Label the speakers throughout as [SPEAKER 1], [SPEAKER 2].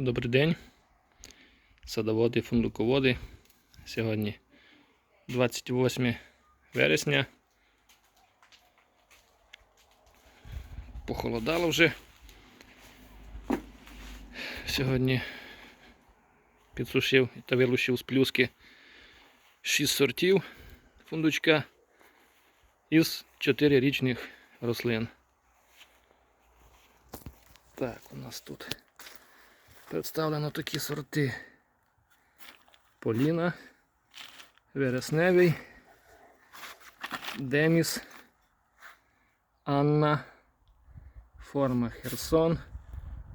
[SPEAKER 1] Добрий день, садоводи, фундуководи. Сьогодні 28 вересня. Похолодало вже. Сьогодні підсушив та вилущив з плюски 6 сортів фундучка із 4 річних рослин. Так, у нас тут представлено такі сорти. Поліна, Вересневий, Деміс, Анна, Форма Херсон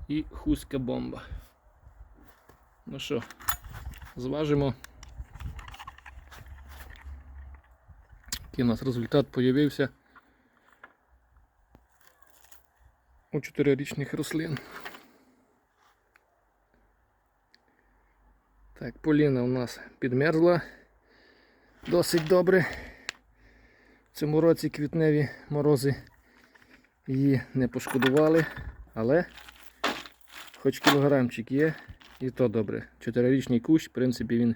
[SPEAKER 1] і Хуська бомба. Ну що, зважимо. Який у нас результат появився у чотирирічних рослин. Так, Поліна у нас підмерзла досить добре. В цьому році квітневі морози її не пошкодували, але хоч кілограмчик є, і то добре. Чотирирічний кущ, в принципі, він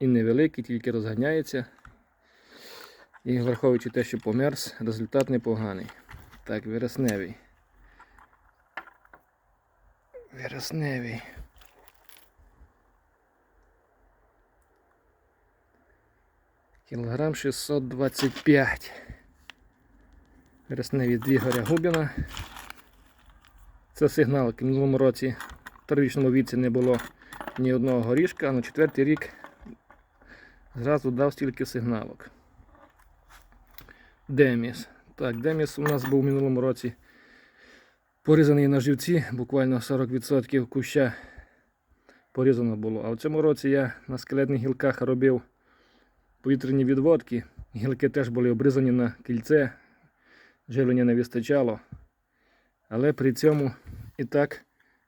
[SPEAKER 1] і невеликий, тільки розганяється. І враховуючи те, що померз, результат непоганий. Так, вересневий. Вересневий. Кілограм 625. Вересневі дві горя Губіна. Це сигналки. В минулому році в трирічному віці не було ні одного горішка, а на четвертий рік зразу дав стільки сигналок. Деміс. Так, Деміс у нас був в минулому році порізаний на живці, буквально 40% куща порізано було. А в цьому році я на скелетних гілках робив повітряні відводки. Гілки теж були обрізані на кільце, живлення не вистачало. Але при цьому і так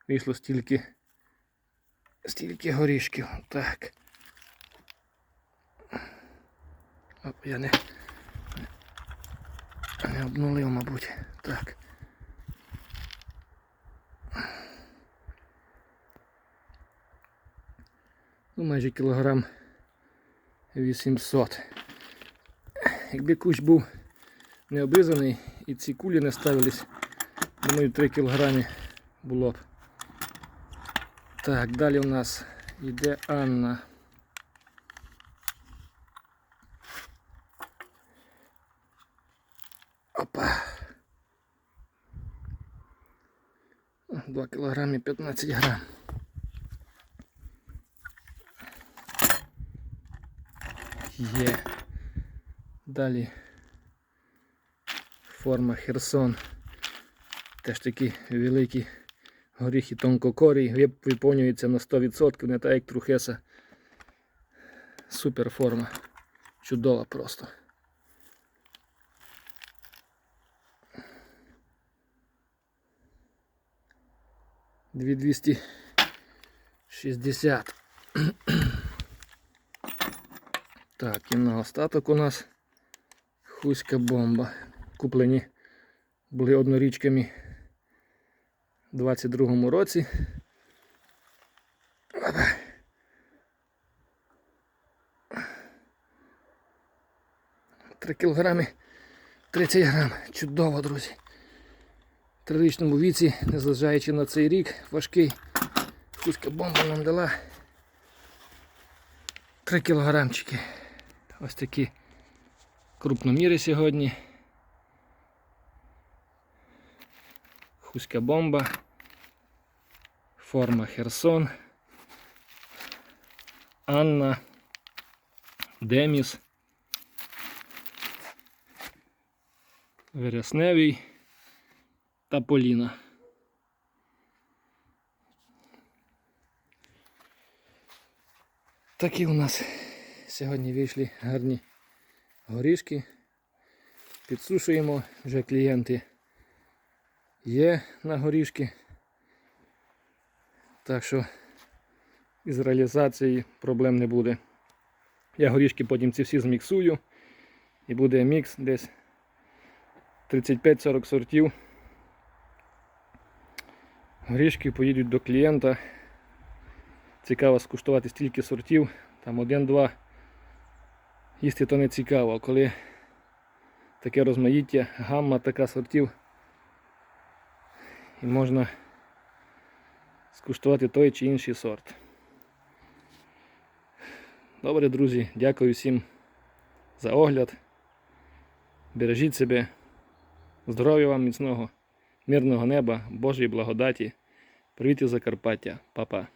[SPEAKER 1] вийшло стільки, стільки горішків. Так. Оп, я не, не обнулив, мабуть. Так. Ну, майже кілограм 800. Якби кущ був не обрізаний і ці кулі не ставились, думаю, 3 кілограми було б. Так, далі у нас йде Анна. Опа. 2 кілограми 15 грам. Є. Далі форма Херсон. Теж такі великі горіхи тонкокорій, виповнюється на 100%, не так як трухеса. Супер форма. Чудова просто. Дві двісті шістдесят. Так, і на остаток у нас хуська бомба. Куплені були однорічками у 22-му році. Три кілограми 30 грам. Чудово, друзі. В трирічному віці, незважаючи на цей рік, важкий. Хуська бомба нам дала 3 кілограмчики. Ось такі крупноміри сьогодні. Хуська бомба. Форма Херсон. Анна. Деміс. Вересневий та Поліна. Такі у нас сьогодні вийшли гарні горішки. Підсушуємо, вже клієнти є на горішки. Так що із реалізацією проблем не буде. Я горішки потім ці всі зміксую і буде мікс десь 35-40 сортів. Горішки поїдуть до клієнта цікаво скуштувати стільки сортів, там один-два. Їсти то не цікаво, коли таке розмаїття, гамма така сортів, і можна скуштувати той чи інший сорт. Добре, друзі, дякую всім за огляд. Бережіть себе. Здоров'я вам міцного, мирного неба, Божої благодаті. Привіт із Закарпаття, Па-па.